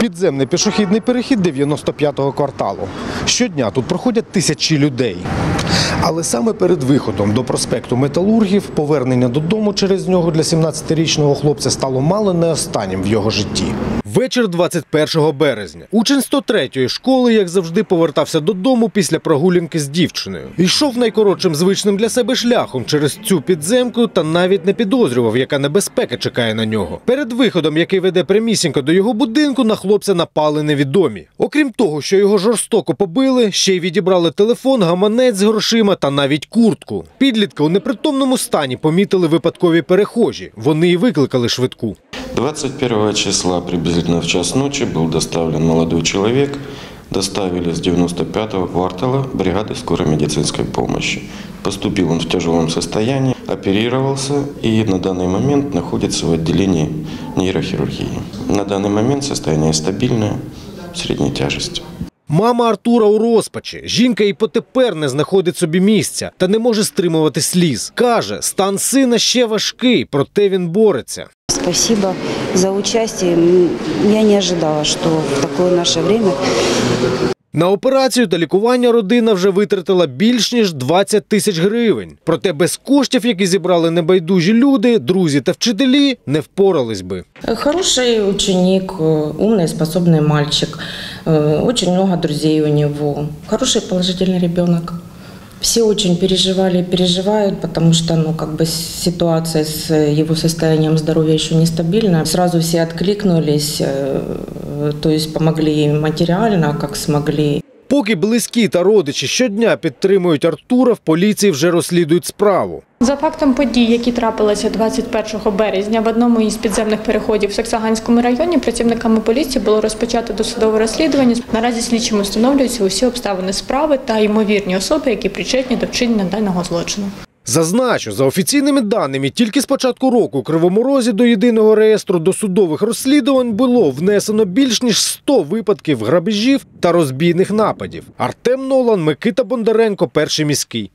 Підземний пішохідний перехід 95-го кварталу. Щодня тут проходять тисячі людей. Але саме перед виходом до проспекту Металургів повернення додому через нього для 17-річного хлопця стало мало не останнім в його житті. Вечір 21 березня. Учень 103-ї школи, як завжди, повертався додому після прогулянки з дівчиною. Йшов найкоротшим звичним для себе шляхом через цю підземку та навіть не підозрював, яка небезпека чекає на нього. Перед виходом, який веде прямісінько до його будинку, на хлопця напали невідомі. Окрім того, що його жорстоко побили, ще й відібрали телефон, гаманець з грошима та навіть куртку. Підлітка у непритомному стані помітили випадкові перехожі. Вони й викликали швидку. 21 числа приблизительно в час ночи был доставлен молодой человек. Доставили с 95-го квартала бригады скорой медицинской помощи. Поступил он в тяжелом состоянии, оперировался и на данный момент находится в отделении нейрохирургии. На данный момент состояние стабильное, средней тяжести. Мама Артура у розпачі. Жінка і потепер не знаходить собі місця та не може стримувати сліз. Каже, стан сина ще важкий, проте він бореться. Спасибо за участие. М, Я не ожидала, что в такое наше время На операцію та лікування родина вже витратила більш ніж 20 тисяч гривень. Проте без коштів, які зібрали небайдужі люди, друзі та вчителі, не впорались би. Хороший ученик, э, умный, способный мальчик. Э, Очень много друзей у него. Хороший положительный ребенок. Все очень переживали и переживают, потому что ну, как бы ситуация с его состоянием здоровья еще нестабильна. Сразу все откликнулись, э, то есть помогли материально, как смогли. Поки близькі та родичі щодня підтримують Артура, в поліції вже розслідують справу. За фактом подій, які трапилися 21 березня в одному із підземних переходів в Саксаганському районі, працівниками поліції було розпочато досудове розслідування. Наразі слідчими встановлюються усі обставини справи та ймовірні особи, які причетні до вчинення даного злочину. Зазначу, за офіційними даними, тільки з початку року у Кривому Розі до єдиного реєстру досудових розслідувань було внесено більш ніж 100 випадків грабежів та розбійних нападів. Артем Нолан, Микита Бондаренко, перший міський.